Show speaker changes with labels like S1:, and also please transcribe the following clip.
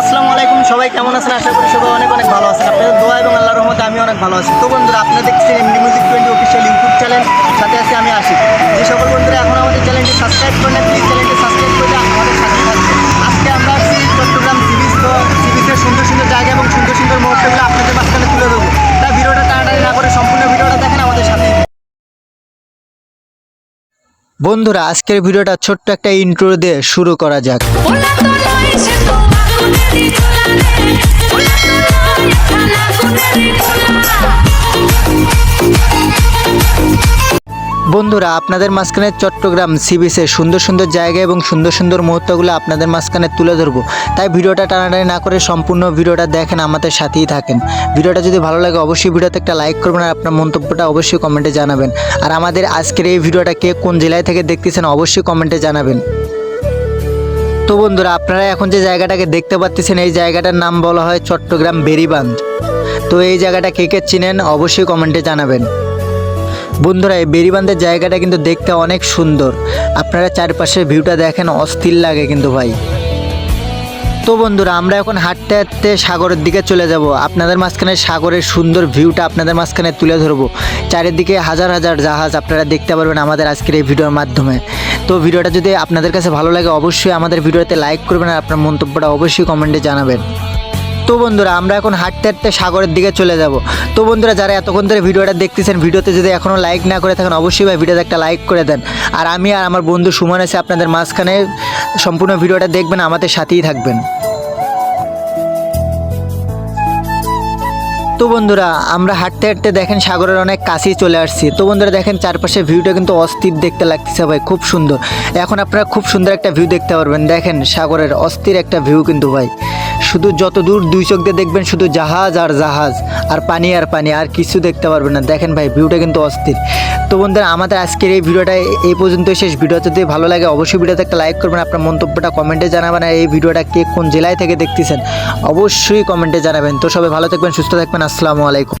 S1: আসসালামু আলাইকুম, সবাই কেমন আছেন? আশা করি সবাই অনেক অনেক ভালো আছেন। আপনাদের দোয়া এবং আল্লাহর রহমতে আমি অনেক ভালো আছি। তো বন্ধুরা, আপনারা দেখছেন MD music twenty official YouTube channel সাথে আছি আমি আসি যে সকল বন্ধুরা এখন আমাদের চ্যানেলটি সাবস্ক্রাইব করেন প্লিজ চ্যানেলটি সাবস্ক্রাইব করে আমাদের সাথে থাকবে আজকে আমরা আসছি চট্টগ্রাম সি বিচ তো সি বিচের সুন্দর সুন্দর জায়গা এবং সুন্দর সুন্দর মুহূর্তগুলো আপনাদের মাঝখানে তুলে দেবো তা ভিডিওটা টানাটানি না করে সম্পূর্ণ ভিডিওটা দেখেন, আমাদের সাথে বন্ধুরা, আজকের ভিডিওটা ছোট্ট একটা ইন্ট্রো দিয়ে শুরু করা যাক। বন্ধুরা, আপনাদের মাঝখানে চট্টগ্রাম সি বিচের সুন্দর সুন্দর জায়গা এবং সুন্দর সুন্দর মুহূর্তগুলো আপনাদের মাঝখানে তুলে ধরবো। তাই ভিডিওটা টানাটানি না করে সম্পূর্ণ ভিডিওটা দেখেন, আমাদের সাথেই থাকেন। ভিডিওটা যদি ভালো লাগে, অবশ্যই ভিডিওতে একটা লাইক করবেন আর আপনার মন্তব্যটা অবশ্যই কমেন্টে জানাবেন। আর আমাদের আজকের এই ভিডিওটা কে কোন জেলায় থেকে দেখতেছেন, অবশ্যই কমেন্টে জানাবেন। তো বন্ধুরা, আপনারা এখন যে জায়গাটাকে দেখতে পাচ্ছেন এই জায়গাটার নাম বলা হয় চট্টগ্রাম বেরিবান্ধ তো এই জায়গাটা কে কে চিনেন অবশ্যই কমেন্টে জানাবেন। বন্ধুরা, এই বেরিবান্ধের জায়গাটা কিন্তু দেখতে অনেক সুন্দর। আপনারা চারপাশের ভিউটা দেখেন, অস্থির লাগে কিন্তু ভাই। তো বন্ধুরা, আমরা এখন হাঁটতে হাঁটতে সাগরের দিকে চলে যাব। আপনাদের মাঝখানে সাগরের সুন্দর ভিউটা আপনাদের মাঝখানে তুলে ধরবো। চারিদিকে হাজার হাজার জাহাজ আপনারা দেখতে পারবেন আমাদের আজকের এই ভিডিওর মাধ্যমে। তো ভিডিওটা যদি আপনাদের কাছে ভালো লাগে, অবশ্যই আমাদের ভিডিওতে লাইক করবেন আর আপনার মন্তব্যটা অবশ্যই কমেন্টে জানাবেন। তো বন্ধুরা, আমরা এখন হাঁটতে হাঁটতে সাগরের দিকে চলে যাব। তো বন্ধুরা, যারা এতক্ষণ ধরে ভিডিওটা দেখতেছেন, ভিডিওতে যদি এখনও লাইক না করে থাকেন, অবশ্যই ভাই ভিডিওতে একটা লাইক করে দেন। আর আমি আর আমার বন্ধু সুমন আছে, আপনাদের মাঝখানে সম্পূর্ণ ভিডিওটা দেখবেন, আমাদের সাথেই থাকবেন। তো বন্ধুরা, আমরা হাঁটতে হাঁটতে দেখেন সাগরের অনেক কাছেই চলে আসছি। তো বন্ধুরা, দেখেন চারপাশে ভিউটা কিন্তু অস্থির দেখতে লাগতেছে ভাই, খুব সুন্দর। এখন আপনারা খুব সুন্দর একটা ভিউ দেখতে পারবেন। দেখেন সাগরের অস্থির একটা ভিউ কিন্তু ভাই। শুধু যত দূর দুই চোখ দিয়ে দেখবেন শুধু জাহাজ আর জাহাজ, আর পানি আর পানি, আর কিছু দেখতে পারবেন না। দেখেন ভাই, ভিউটা কিন্তু অস্থির। তো বন্ধুরা, আমাদের আজকের এই ভিডিওটা এই পর্যন্ত শেষ। ভিডিও যদি ভালো লাগে, অবশ্যই ভিডিওতে একটা লাইক করবেন। আপনার মন্তব্যটা কমেন্টে জানাবেন, আর এই ভিডিওটা কে কোন জেলায় থেকে দেখতেছেন, অবশ্যই কমেন্টে জানাবেন। তো সবাই ভালো থাকবেন, সুস্থ থাকবেন। আসসালামু আলাইকুম।